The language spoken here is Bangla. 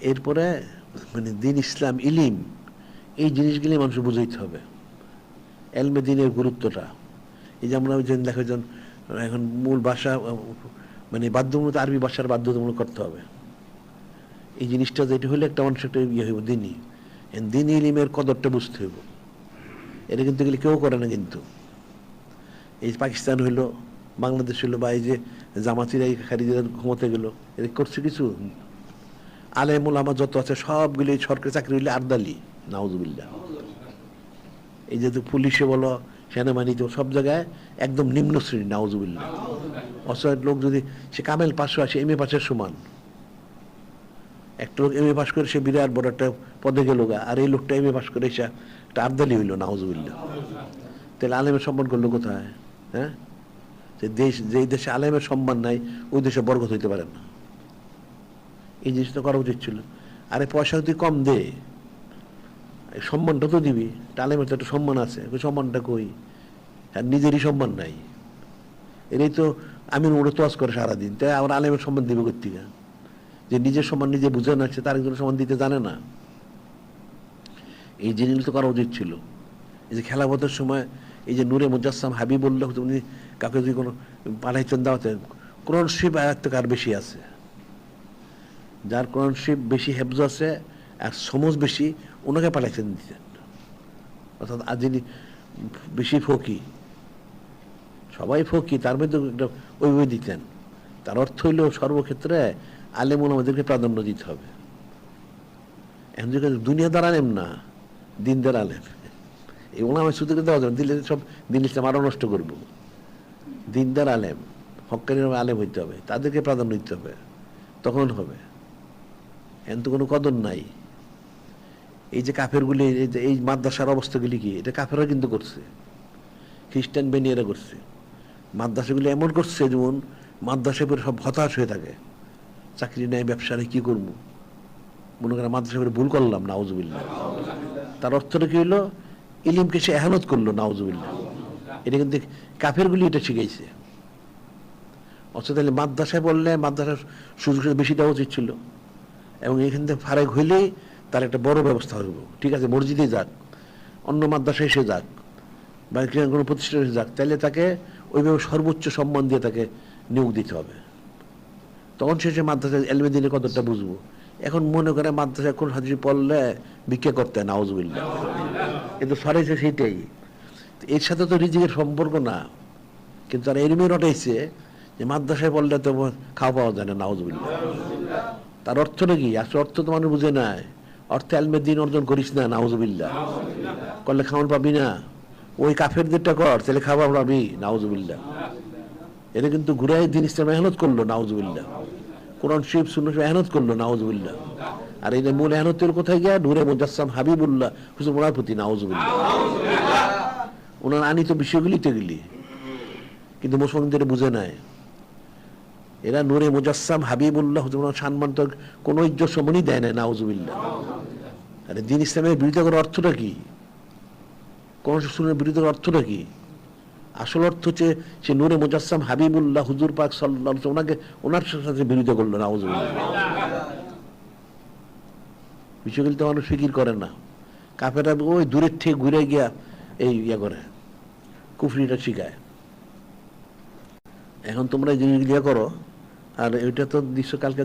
এরপরে মানে দিন ইসলাম ইলিম, এই জিনিসগুলি মানুষ বুঝাইতে হবে। এলমে দিনের গুরুত্বটা। এই যে আমরা ওই দেখো যেন এখন মূল ভাষা মানে বাধ্যমূলক আরবি ভাষার বাধ্যতামূলক করতে হবে। এই জিনিসটা যেটা হলে একটা মানুষ একটা ইয়ে হইব, দিনই। দিন ইলিমের কদরটা বুঝতে হইব। এটা কিন্তু এগুলি কেউ করে না কিন্তু। এই পাকিস্তান হইল, বাংলাদেশ হইল, বা এই যে জামাতিরা এই খারিজের ক্ষমতা গেল এটা করছে কিছু? আলেমুল আমার যত আছে, সবগুলি সরকারি চাকরি হইলে আর্দালি। নাউজুবিল্লাহ। এই যে পুলিশে বলো, সেনাবাহিনীতে সব জায়গায় একদম নিম্ন শ্রেণি নাউজুবিল্লাহ। অসহায় লোক যদি, সে কামেল পাশে আসে, এম এ পাশের সমান। একটা লোক এম এ পাশ করে সে বিরাট বড় একটা পদে গেল গা, আর এই লোকটা এম এ পাশ করে এসে একটা আর্দালি হইল, নাউজুবিল্লাহ। তাহলে আলেমের সম্মান করল কোথায় হ্যাঁ? যে দেশ, যেই দেশে আলেমের সম্মান নাই, ওই দেশে বরগত হইতে পারে না। এই জিনিসটা করা উচিত ছিল। আরে পয়সা যদি কম দে সম্মানটা তো দিবি। আলেমের তো একটা সম্মান আছে, ওই সম্মানটা কই? আর নিজেরই সম্মান নাই। এটাই তো আমি ওরা তোয়াজ করে সারাদিন। তাই আমার আলেমের সম্মান দিবে কর্তিকা যে নিজের সম্মান নিজে বুঝে না, সে তার একজন সম্মান দিতে জানে না। এই জিনিস তো করা উচিত ছিল। এই যে খেলাপথের সময় এই যে নূরে মুজাসসাম হাবিবুল্লাহ, উনি কাউকে যদি কোনো পাঠাইতেন দাওয়াতে কোরআন শিব আয়াত্ত কার বেশি আছে। যার কোরআন শিব বেশি হেফজ আছে আর সমজ বেশি, ওনাকে পাঠাইতেন দিতেন অর্থাৎ আর যিনি বেশি ফকি, সবাই ফকি, তার মধ্যে একটা ওই ওই দিতেন। তার অর্থ হইল সর্বক্ষেত্রে আলেমুল আমাদেরকে প্রাধান্য দিতে হবে। এখন যে দুনিয়াদার আলেম না, দিনদার আলেম। এই ওলামা শুধু দেওয়া যাবে সব দিন ইসলাম আরও নষ্ট করব। দিনদার আলেম, হকানি আলেম হইতে হবে, তাদেরকে প্রাধান্য দিতে হবে, তখন হবে। এখন তো কোনো কদর নাই। এই যে কাফেরগুলি, এই মাদ্রাসার অবস্থাগুলি কি? এটা কাফেররা কিন্তু করছে। খ্রিস্টান বেনিয়ারা করছে। মাদ্রাসাগুলি এমন করছে যেমন মাদ্রাসা করে সব হতাশ হয়ে থাকে। চাকরি নেই, ব্যবসা নেই, কী করব? মনে করেন মাদ্রাসা করে ভুল করলাম, নাউজুবিল্লাহ। তার অর্থটা কী হলো? ইলিমকে সে এহানত করল, নাউজুবিল্লাহ। এটা কিন্তু কাফেরগুলি এটা শিখেছে অথচ তাহলে মাদ্রাসায় বললে মাদ্রাসার সুযোগ বেশি দেওয়া উচিত ছিল। এবং এখান থেকে ফারেক হইলেই তার একটা বড় ব্যবস্থা হইব ঠিক আছে মসজিদে যাক, অন্য মাদ্রাসায় এসে যাক, বা কোনো প্রতিষ্ঠানে এসে যাক তাহলে তাকে ওইভাবে সর্বোচ্চ সম্মান দিয়ে তাকে নিয়োগ দিতে হবে। তখন শেষে মাদ্রাসায় এলমে দিনে কতটা বুঝব। এখন মনে করে মাদ্রাসায় কোন হাদিস পড়লে ভিক্ষা করতে হয় নাউজুবিল্লাহ। কিন্তু সরাইছে সেইটাই। তো এর সাথে তো রিজিকের সম্পর্ক না। কিন্তু তারা এরমে রটাইছে যে মাদ্রাসায় পড়লে তো খাওয়া পাওয়া যায় না, নাউজুবিল্লাহ। তার অর্থটা কি? আসলে অর্থ তো মানুষ বুঝে নাই। অর্থে আলমের দিন অর্জন করিস না, নাউজুবিল্লাহ। করলে খাওয়ান পাবি না। ওই কাফেরদেরটা কর, তাহলে খাবার পাবি, নাউজুবিল্লাহ। এটা কিন্তু ঘুরাই দিন ইসলাম মেহনত করল, নাউজুবিল্লাহ। কোরআন শিব শুনে মেহনত করল, নাউজুবিল্লাহ। আর এই মূল মেহনতের কোথায় গিয়া? নূরে মুজাসসাম হাবিবুল্লাহ হুসুন ওনার প্রতি নাউজুবিল্লাহ। ওনার আনিত বিষয়গুলি তো গেলি কিন্তু মুসলমানদের বুঝে নাই। এরা নূরে মুজাসসাম হাবিবুল্লাহ সম্মান তো কোনো ইজ্জত সম্মানই দেয় না, নাউজুবিল্লাহ। আরে দিন ইসলামের বিরোধিতা করার অর্থটা কি? কোন শুনের বিরোধিতা করার অর্থটা কি? আসল অর্থ হচ্ছে সে নূরে মুজাসসাম হাবিবুল্লাহ হুজুর পাক সাল্লাহ ওনাকে ওনার সাথে বিরোধিতা করল, নাউজুবিল্লাহ। বিষয়গুলি তো মানুষ ফিকির করে না। কাফেরা ওই দূরের থেকে ঘুরে গিয়া এই ইয়া করে, কুফরিটা শিখায়। এখন তোমরা জিনিস জিনিসগুলো করো আর এটা তো দৃশ্য কালকে